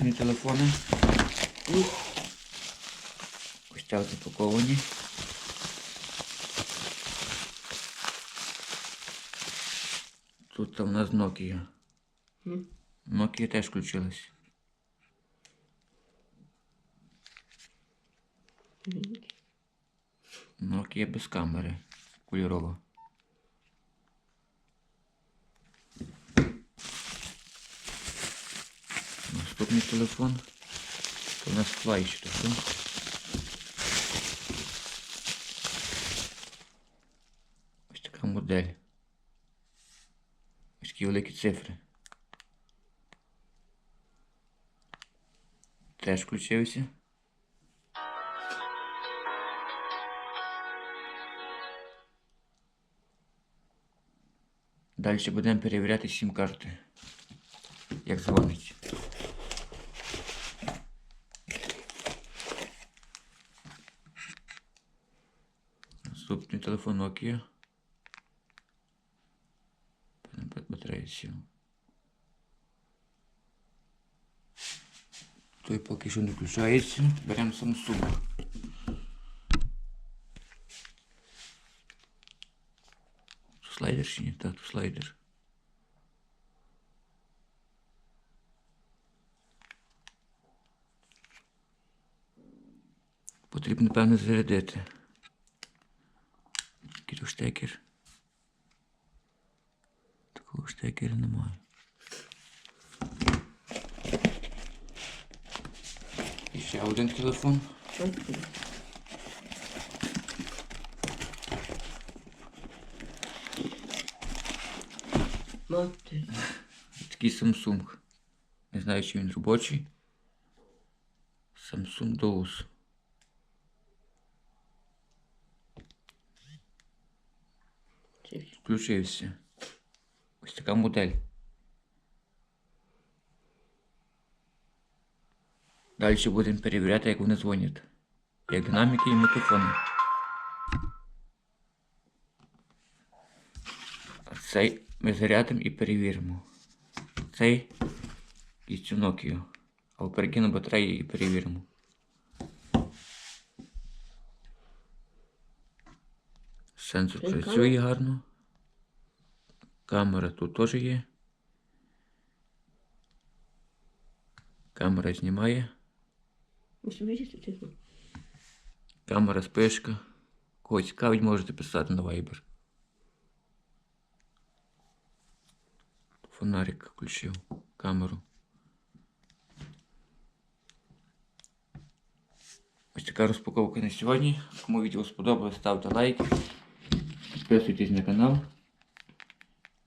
Наступні телефони. Ось так запаковані. Тут там у нас Nokia. Nokia теж включилась. Nokia без камери. Кольорова. Наступний телефон. Це у нас флайщ такий. Ось така модель. Ось такі великі цифри. Теж включився. Далі будемо перевіряти сім карти. Як дзвонить. Наступний телефон Nokia. Батарея сіла. Той поки що не включається. Беремо Samsung. Слайдер чи ні? Так, слайдер. Потрібно, певно, зарядити. Який штекер. Такого штекера немає. І ще один телефон. Такий Samsung. Не знаю, чи він робочий. Samsung Doos. Включився. Ось така модель. Далі будемо перевіряти, як вони дзвонять. Як динаміки і мікрофони. Цей ми зарядимо і перевіримо. Цей і цю Nokia. А перекину батареї і перевіримо. Сенсор працює гарно. Камера тут теж є. Камера знімає. Камера спишка. Кого цікавить, можете писати на Viber. Фонарик включив камеру. Ось така розпаковка на сьогодні. Кому відео сподобалось, ставте лайк. Підписуйтесь на канал.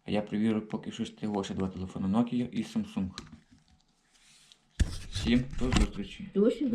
А я перевірю поки що ще ще два телефони Nokia і Samsung. Всім до зустрічі.